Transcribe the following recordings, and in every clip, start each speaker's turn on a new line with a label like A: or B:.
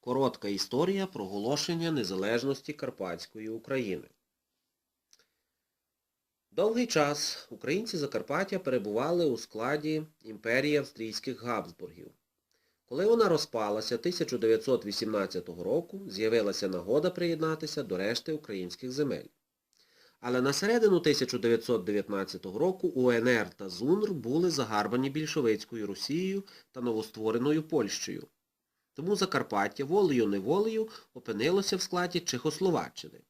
A: Коротка історія проголошення незалежності Карпатської України. Довгий час українці Закарпаття перебували у складі імперії австрійських Габсбургів. Коли вона розпалася 1918 року, з'явилася нагода приєднатися до решти українських земель. Але на середину 1919 року УНР та ЗУНР були загарбані більшовицькою Росією та новоствореною Польщею. Тому Закарпаття волею-неволею опинилося в складі Чехословаччини,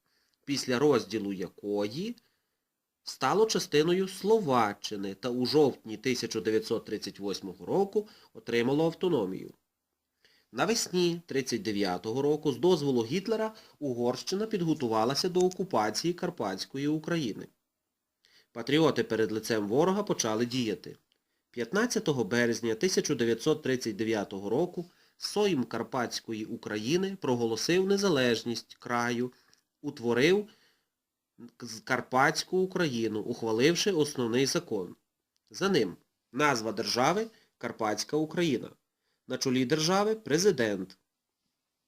A: після розділу якої стало частиною Словаччини та у жовтні 1938 року отримало автономію. Навесні 1939 року з дозволу Гітлера Угорщина підготувалася до окупації Карпатської України. Патріоти перед лицем ворога почали діяти. 15 березня 1939 року Сойм Карпатської України проголосив незалежність краю, утворив Карпатську Україну, ухваливши основний закон. За ним назва держави Карпатська Україна. На чолі держави президент.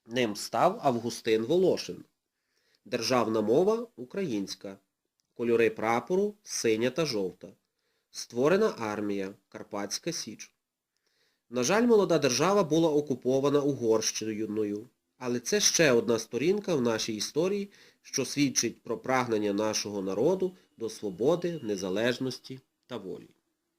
A: Ним став Августин Волошин. Державна мова українська. Кольори прапору синя та жовта. Створена армія Карпатська Січ. На жаль, молода держава була окупована Угорщиною, але це ще одна сторінка в нашій історії, що свідчить про прагнення нашого народу до свободи, незалежності та волі.